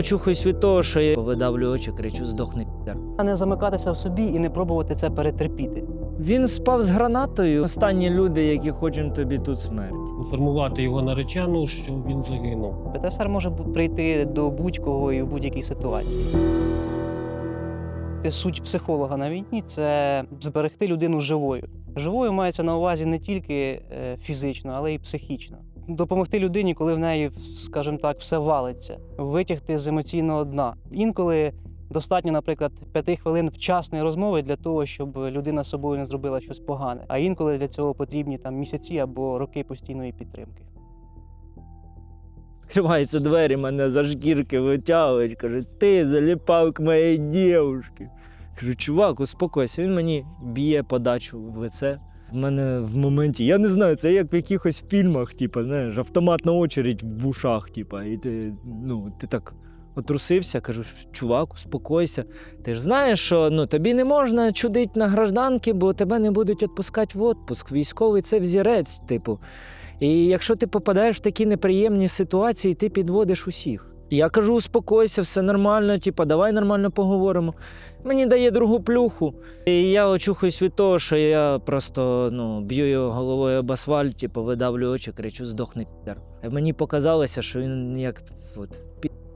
Очухуюсь від того, що я видавлю очі, кричу, здохни. пі***р». А не замикатися в собі і не пробувати це перетерпіти. Він спав з гранатою. Останні люди, які хочуть тобі тут смерть. інформувати його наречену, що він загинув. ПТСР може прийти до будь-кого і в будь-якій ситуації. Суть психолога на війні це зберегти людину живою. Живою мається на увазі не тільки е, фізично, але й психічно. Допомогти людині, коли в неї, скажімо так, все валиться, витягти з емоційного дна. Інколи достатньо, наприклад, п'яти хвилин вчасної розмови для того, щоб людина з собою не зробила щось погане. А інколи для цього потрібні там місяці або роки постійної підтримки. Відкриваються двері, мене за шкірки витягують. Каже, ти заліпав к моїй дівчинці. Кажу, чувак, успокойся. Він мені б'є подачу в лице. В мене в моменті, я не знаю, це як в якихось фільмах, типу, знаєш, автоматна очередь в ушах, типу, і ти, ну, ти так отрусився, кажу, чувак, успокойся. Ти ж знаєш, що ну, тобі не можна чудити на гражданки, бо тебе не будуть відпускати в отпуск. Військовий це взірець, типу. І якщо ти попадаєш в такі неприємні ситуації, ти підводиш усіх. Я кажу, успокойся, все нормально, типа, давай нормально поговоримо. Мені дає другу плюху. І я очухуюсь від того, що я просто ну, б'ю його головою об асфальт, типу, видавлю очі, кричу, здохни пі***р. Мені показалося, що він як от,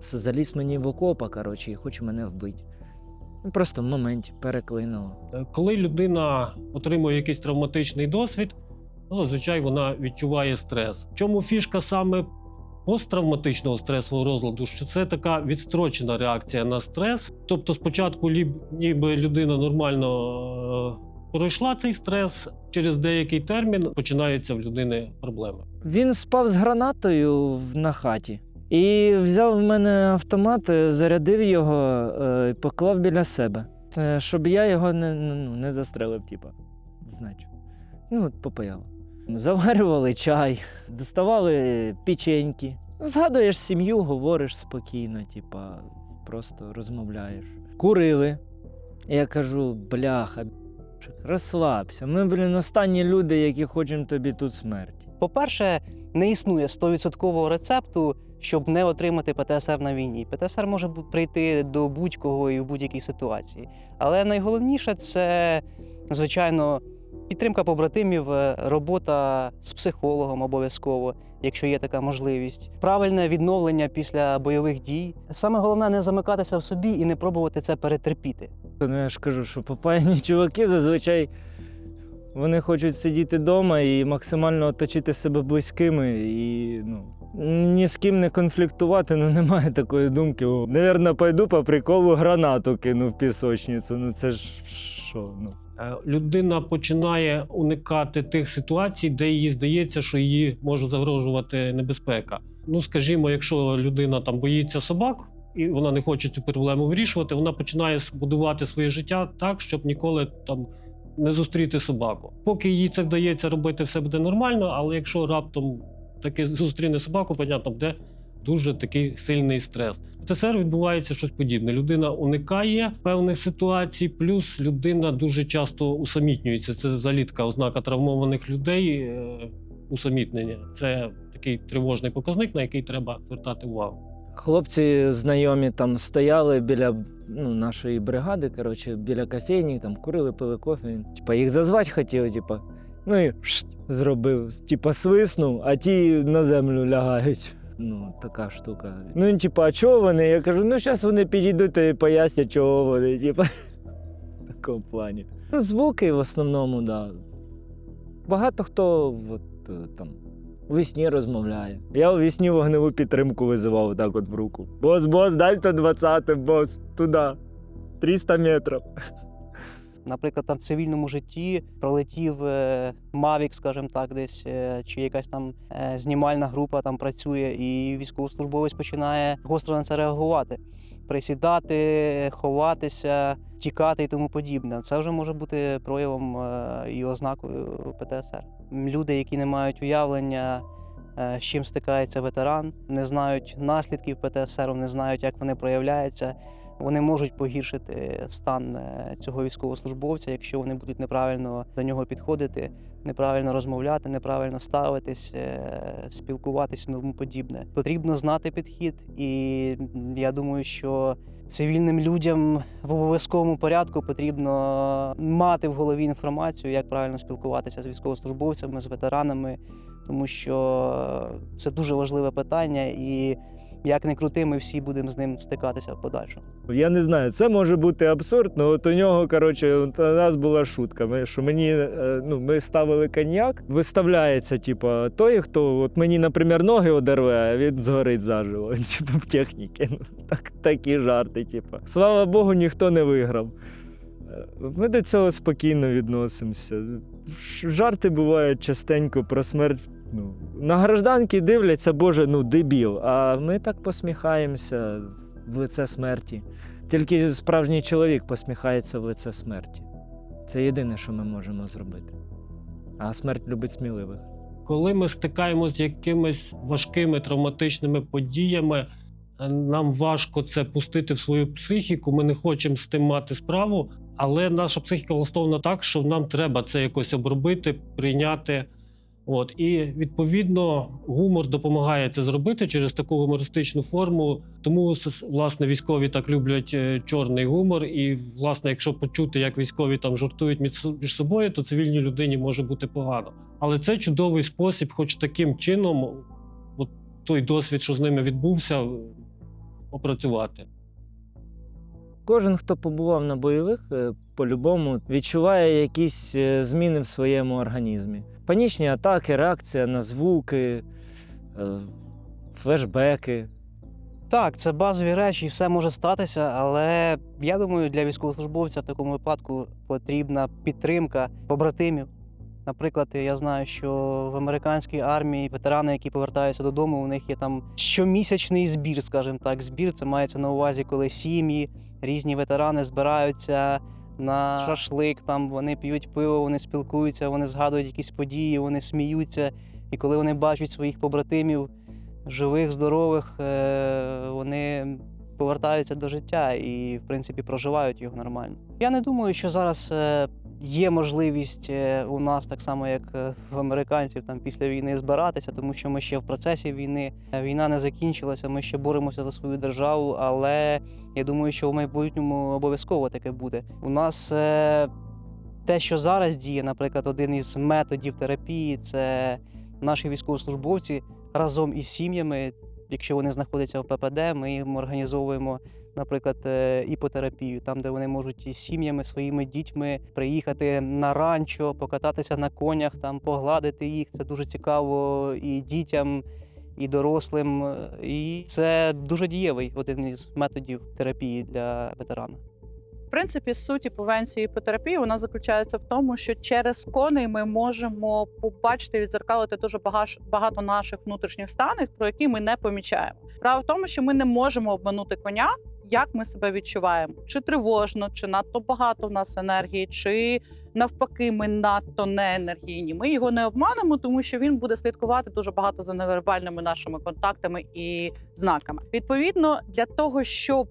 заліз мені в окопа, коротше, і хоче мене вбити. Ну, Просто в моменті переклинуло. Е, Коли людина отримує якийсь травматичний досвід, ну, зазвичай вона відчуває стрес. Чому фішка саме посттравматичного стресового розладу? Що це така відстрочена реакція на стрес. Тобто, спочатку ніби людина нормально е, пройшла цей стрес, через деякий термін починаються в людини проблеми. Він спав з гранатою на хаті. І взяв в мене автомат, е, зарядив його е, і поклав біля себе. Щоб я його не, ну, не застрелив, типа. Значу. Ну, от попаяв. Заварювали чай, доставали печеньки. Згадуєш сім'ю, говориш спокійно, типа, просто розмовляєш. Курили. Я кажу, бляха, розслабся. Ми, блін, останні люди, які хочемо тобі тут смерті. По-перше, не існує 100% рецепту, щоб не отримати ПТСР на війні. ПТСР може прийти до будь-кого і в будь-якій ситуації. Але найголовніше це, звичайно, підтримка побратимів, е, робота з психологом обов'язково, якщо є така можливість, правильне відновлення після бойових дій. Саме головне не замикатися в собі і не пробувати це перетерпіти. Ну, я ж кажу, що попаяні чуваки зазвичай вони хочуть сидіти вдома і максимально оточити себе близькими і ну, ні з ким не конфліктувати, ну немає такої думки. Навірно, пойду по приколу гранату кину в пісочницю. Ну це ж що? Ну. Е, Людина починає уникати тих ситуацій, де їй здається, що їй може загрожувати небезпека. Ну, скажімо, якщо людина там боїться собак і вона не хоче цю проблему вирішувати, вона починає будувати своє життя так, щоб ніколи там не зустріти собаку. Поки їй це вдається робити, все буде нормально, але якщо раптом таки зустріне собаку, понятно, буде дуже такий сильний стрес. В ТСР відбувається щось подібне. Людина уникає певних ситуацій, плюс людина дуже часто усамітнюється. Це взагалі така ознака травмованих людей. е, Усамітнення. Це такий тривожний показник, на який треба звертати увагу. Хлопці знайомі там стояли біля ну, нашої бригади, коротше, біля кофейні, там курили, пили кофе. Типа, їх зазвати хотів, типа, ну і шт, зробив, типа, свиснув, а ті на землю лягають. Ну, така штука. Ну, типа, а чого вони? Я кажу, ну зараз вони підійдуть і пояснять, чого вони, типа. В такому плані. Ну, звуки в основному, да. Багато хто от, е, там у вісні розмовляє. Я у вісні вогневу підтримку визивав так от в руку. Бос, бос, дай 120, бос, туди. 300 метрів. Наприклад, там в цивільному житті пролетів е, Мавік, скажімо так, десь, е, чи якась там е, знімальна група там працює, і військовослужбовець починає гостро на це реагувати. Присідати, ховатися, тікати і тому подібне. Це вже може бути проявом е, і ознакою ПТСР. Люди, які не мають уявлення, е, з чим стикається ветеран, не знають наслідків ПТСР, не знають, як вони проявляються. Вони можуть погіршити стан е, цього військовослужбовця, якщо вони будуть неправильно до нього підходити, неправильно розмовляти, неправильно ставитись, е, спілкуватись і тому подібне. Потрібно знати підхід, і я думаю, що цивільним людям в обов'язковому порядку потрібно мати в голові інформацію, як правильно спілкуватися з військовослужбовцями, з ветеранами, тому що це дуже важливе питання, і як не крути, ми всі будемо з ним стикатися в подальшому. Я не знаю, це може бути абсурд, але от у нього, коротше, у нас була шутка. Ми, що мені, е, ну, ми ставили коньяк, виставляється, типу, той, хто от мені, наприклад, ноги одерве, а він згорить заживо. Типу, в техніці. Ну, так, такі жарти, типу. Слава Богу, ніхто не виграв. Е, Ми до цього спокійно відносимося. Жарти бувають частенько про смерть. Ну, на гражданки дивляться, Боже, ну дебіл. А ми так посміхаємося в лице смерті. Тільки справжній чоловік посміхається в лице смерті. Це єдине, що ми можемо зробити. А смерть любить сміливих. Коли ми стикаємося з якимись важкими травматичними подіями, нам важко це пустити в свою психіку. Ми не хочемо з тим мати справу, але наша психіка влаштована так, що нам треба це якось обробити, прийняти. От і відповідно гумор допомагає це зробити через таку гумористичну форму. Тому власне військові так люблять е, чорний гумор. І власне, якщо почути, як військові там жартують між між собою, то цивільній людині може бути погано. Але це чудовий спосіб, хоч таким чином, от той досвід, що з ними відбувся, опрацювати. Кожен, хто побував на бойових, е, по-любому відчуває якісь е, зміни в своєму організмі. Панічні атаки, реакція на звуки, е, флешбеки. Так, це базові речі, і все може статися, але я думаю, для військовослужбовця в такому випадку потрібна підтримка побратимів. Наприклад, я знаю, що в американській армії ветерани, які повертаються додому, у них є там щомісячний збір, скажімо так. Збір це мається на увазі, коли сім'ї, різні ветерани збираються на шашлик, там вони п'ють пиво, вони спілкуються, вони згадують якісь події, вони сміються. І коли вони бачать своїх побратимів, живих, здорових, е, вони повертаються до життя і, в принципі, проживають його нормально. Я не думаю, що зараз е, є можливість е, у нас, так само як е, в американців, там після війни збиратися, тому що ми ще в процесі війни. Е, Війна не закінчилася, ми ще боремося за свою державу, але я думаю, що в майбутньому обов'язково таке буде. У нас те, що зараз діє, наприклад, один із методів терапії, це наші військовослужбовці разом із сім'ями, якщо вони знаходяться в ППД, ми їм організовуємо, наприклад, е, іпотерапію, там, де вони можуть із сім'ями, своїми дітьми приїхати на ранчо, покататися на конях, там погладити їх. Це дуже цікаво і дітям, і дорослим. І це дуже дієвий один із методів терапії для ветерана. В принципі, суть іповенції іпотерапії вона заключається в тому, що через коней ми можемо побачити і відзеркалити дуже багато наших внутрішніх станів, про які ми не помічаємо. Справа в тому, що ми не можемо обманути коня, як ми себе відчуваємо, чи тривожно, чи надто багато в нас енергії, чи навпаки, ми надто неенергійні. Ми його не обманемо, тому що він буде слідкувати дуже багато за невербальними нашими контактами і знаками. Відповідно, для того, щоб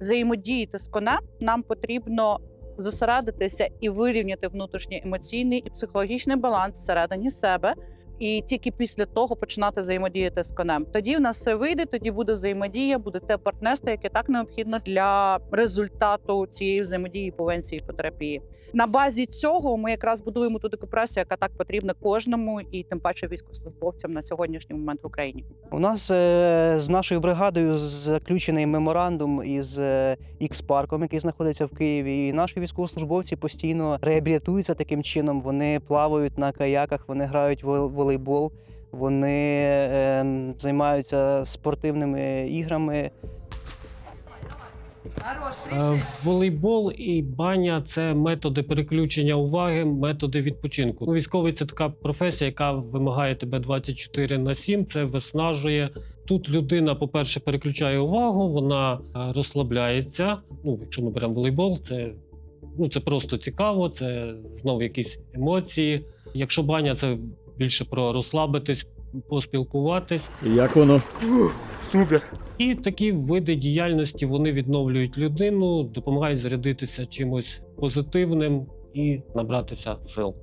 взаємодіяти з конем, нам потрібно зосередитися і вирівняти внутрішній емоційний і психологічний баланс всередині себе. І тільки після того починати взаємодіяти з конем. Тоді в нас все вийде, тоді буде взаємодія, буде те партнерство, яке так необхідно для результату цієї взаємодії повенції по терапії. На базі цього ми якраз будуємо ту декомпресію, яка так потрібна кожному, і тим паче військовослужбовцям на сьогоднішній момент в Україні. У нас е, з нашою бригадою заключений меморандум із е, Ікс-парком, який знаходиться в Києві. І наші військовослужбовці постійно реабілітуються таким чином. Вони плавають на каяках, вони грають в волейбол, вони е, займаються спортивними іграми. Е, Волейбол і баня це методи переключення уваги, методи відпочинку. Ну, військовий це така професія, яка вимагає тебе 24 на 7, Це виснажує. Тут людина, по-перше, переключає увагу, вона е, розслабляється. Ну, якщо ми беремо волейбол, це, ну, це просто цікаво, це знову якісь емоції. Якщо баня, це більше про розслабитись, поспілкуватись. Як воно? Супер. І такі види діяльності вони відновлюють людину, допомагають зарядитися чимось позитивним і набратися сил.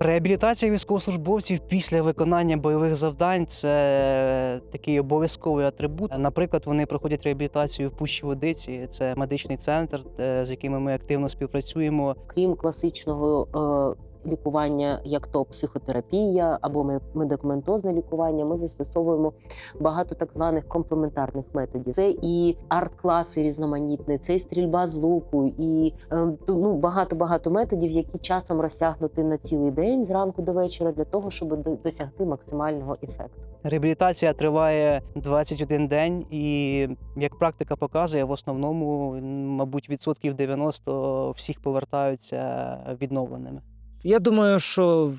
Реабілітація військовослужбовців після виконання бойових завдань це такий обов'язковий атрибут. Наприклад, вони проходять реабілітацію в Пущі Водиці. Це медичний центр, е, з якими ми активно співпрацюємо. крім класичного е, лікування, як то психотерапія або ме- медикаментозне лікування, ми застосовуємо багато так званих комплементарних методів. Це і арт-класи різноманітні, це і стрільба з луку, і е, ну, багато багато методів, які часом розтягнути на цілий день зранку до вечора, для того, щоб досягти максимального ефекту. Реабілітація триває 21 день, і як практика показує, в основному, мабуть, відсотків 90 всіх повертаються відновленими. Я думаю, що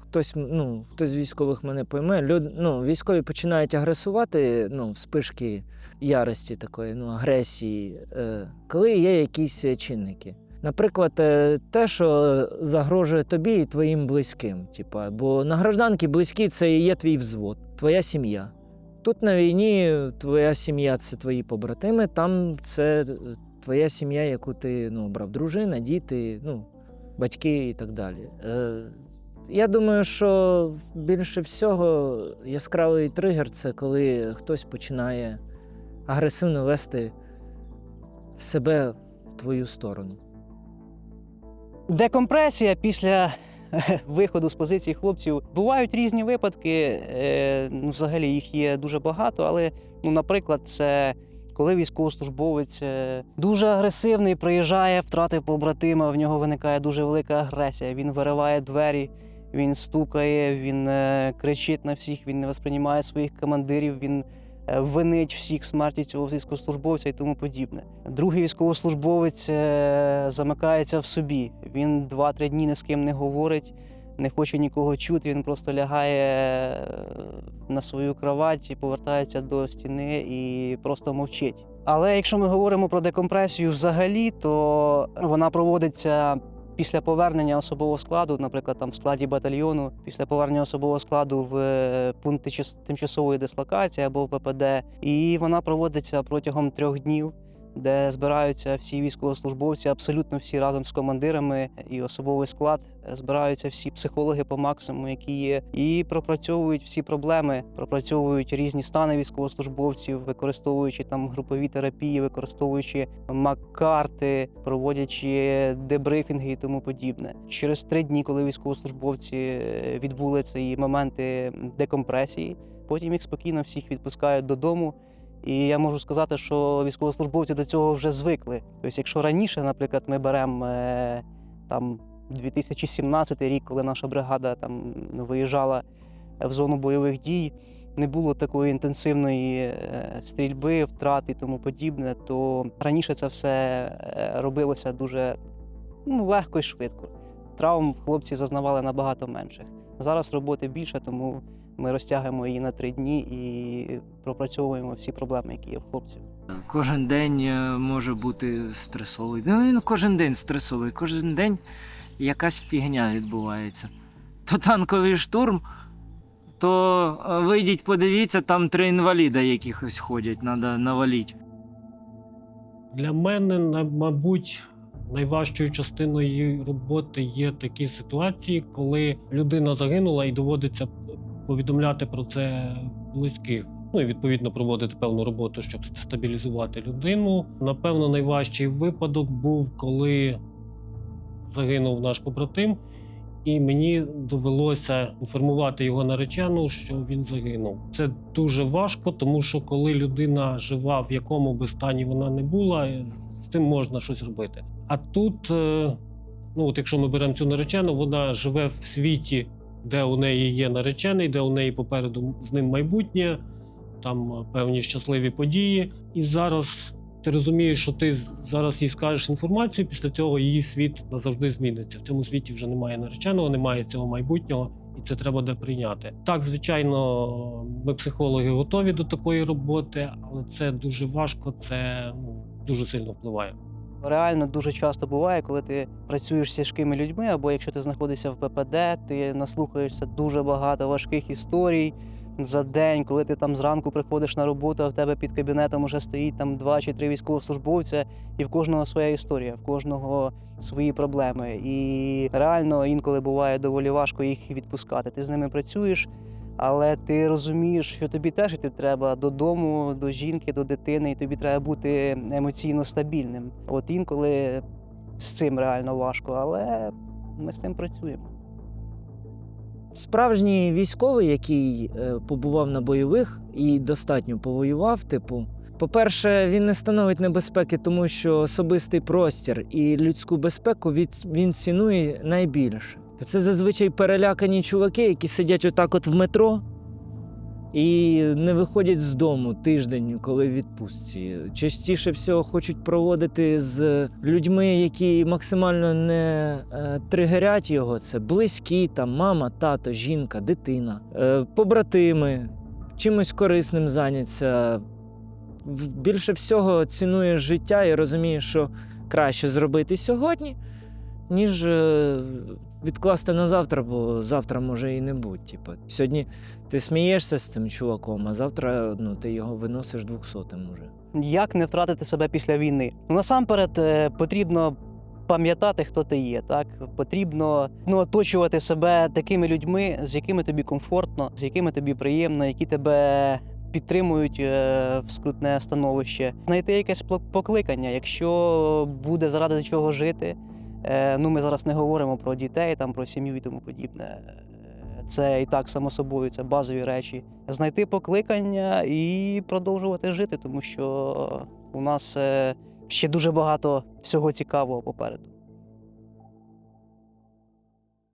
хтось, ну, хтось з військових мене пойме. Люд, ну, військові починають агресувати ну, вспишки ярості такої, ну, агресії, е, коли є якісь чинники. Наприклад, е, те, що загрожує тобі і твоїм близьким. Типа, бо на гражданки близькі це і є твій взвод, твоя сім'я. Тут на війні твоя сім'я це твої побратими, там це твоя сім'я, яку ти ну, брав, дружина, діти, ну, батьки і так далі. Е, я думаю, що більше всього яскравий тригер це коли хтось починає агресивно вести себе в твою сторону. Декомпресія після виходу з позиції хлопців. Бувають різні випадки. е, Ну, взагалі їх є дуже багато, але, ну, наприклад, це. Коли військовослужбовець е, дуже агресивний, приїжджає, втратив побратима, в нього виникає дуже велика агресія. Він вириває двері, він стукає, він е, кричить на всіх, він не восприймає своїх командирів, він е, винить всіх в смерті цього військовослужбовця і тому подібне. Другий військовослужбовець замикається в собі. Він два-три дні ні з ким не говорить, не хоче нікого чути. Він просто лягає е, на свою кровать і повертається до стіни і просто мовчить. Але якщо ми говоримо про декомпресію взагалі, то вона проводиться після повернення особового складу, наприклад, там в складі батальйону, після повернення особового складу в е, пункти час- тимчасової дислокації або в ППД, і вона проводиться протягом трьох днів. Де збираються всі військовослужбовці, абсолютно всі разом з командирами і особовий склад, е, збираються всі психологи по максимуму, які є, і пропрацьовують всі проблеми, пропрацьовують різні стани військовослужбовців, використовуючи там групові терапії, використовуючи мак-карти, проводячи дебрифінги і тому подібне. Через три дні, коли військовослужбовці е, відбули ці моменти декомпресії, потім їх спокійно всіх відпускають додому. І я можу сказати, що військовослужбовці до цього вже звикли. Тобто, якщо раніше, наприклад, ми беремо е, там 2017 рік, коли наша бригада там виїжджала в зону бойових дій, не було такої інтенсивної е, стрільби, втрат і тому подібне, то раніше це все е, робилося дуже ну, легко і швидко. Травм хлопці зазнавали набагато менших. Зараз роботи більше, тому ми розтягуємо її на три дні і пропрацьовуємо всі проблеми, які є в хлопців. Кожен день е, може бути стресовий. Ну, він кожен день стресовий, кожен день якась фігня відбувається. То танковий штурм, то е, вийдіть, подивіться, там три інваліда якихось ходять, треба навалити. Для мене, мабуть, найважчою частиною роботи є такі ситуації, коли людина загинула і доводиться повідомляти про це близьких. Ну і відповідно проводити певну роботу, щоб стабілізувати людину. Напевно, найважчий випадок був, коли загинув наш побратим, і мені довелося інформувати його наречену, що він загинув. Це дуже важко, тому що коли людина жива, в якому би стані вона не була, з цим можна щось робити. А тут, е, ну от якщо ми беремо цю наречену, вона живе в світі, де у неї є наречений, де у неї попереду з ним майбутнє, там е, певні щасливі події. І зараз ти розумієш, що ти зараз їй скажеш інформацію, після цього її світ назавжди зміниться. В цьому світі вже немає нареченого, немає цього майбутнього, і це треба де прийняти. Так, звичайно, ми психологи готові до такої роботи, але це дуже важко, це ну, дуже сильно впливає. Реально дуже часто буває, коли ти працюєш з тяжкими людьми, або якщо ти знаходишся в ППД, ти наслухаєшся дуже багато важких історій, за день, коли ти там зранку приходиш на роботу, а в тебе під кабінетом уже стоїть там два чи три військовослужбовця, і в кожного своя історія, в кожного свої проблеми. І реально інколи буває доволі важко їх відпускати. Ти з ними працюєш, але ти розумієш, що тобі теж йти треба додому, до жінки, до дитини, і тобі треба бути емоційно стабільним. От інколи з цим реально важко, але ми з цим працюємо. Справжній військовий, який е, побував на бойових і достатньо повоював, типу, по-перше, він не становить небезпеки, тому що особистий простір і людську безпеку він цінує найбільше. Це зазвичай перелякані чуваки, які сидять отак от в метро і не виходять з дому тиждень, коли в відпустці. Частіше всього хочуть проводити з людьми, які максимально не е, тригерять його. Це близькі, там мама, тато, жінка, дитина, е, побратими, чимось корисним зайняться. Більше всього цінує життя і розуміє, що краще зробити сьогодні, ніж е, відкласти на завтра, бо завтра може і не бути. Типу, сьогодні ти смієшся з цим чуваком, а завтра ну, ти його виносиш двохсотим уже. Як не втратити себе після війни? Ну, насамперед е, потрібно пам'ятати, хто ти є. Так потрібно ну, оточувати себе такими людьми, з якими тобі комфортно, з якими тобі приємно, які тебе підтримують е, в скрутне становище. Знайти якесь покликання, якщо буде заради чого жити. Е, ну, ми зараз не говоримо про дітей, там про сім'ю і тому подібне. Е, Це і так само собою, це базові речі. Знайти покликання і продовжувати жити, тому що у нас е, ще дуже багато всього цікавого попереду.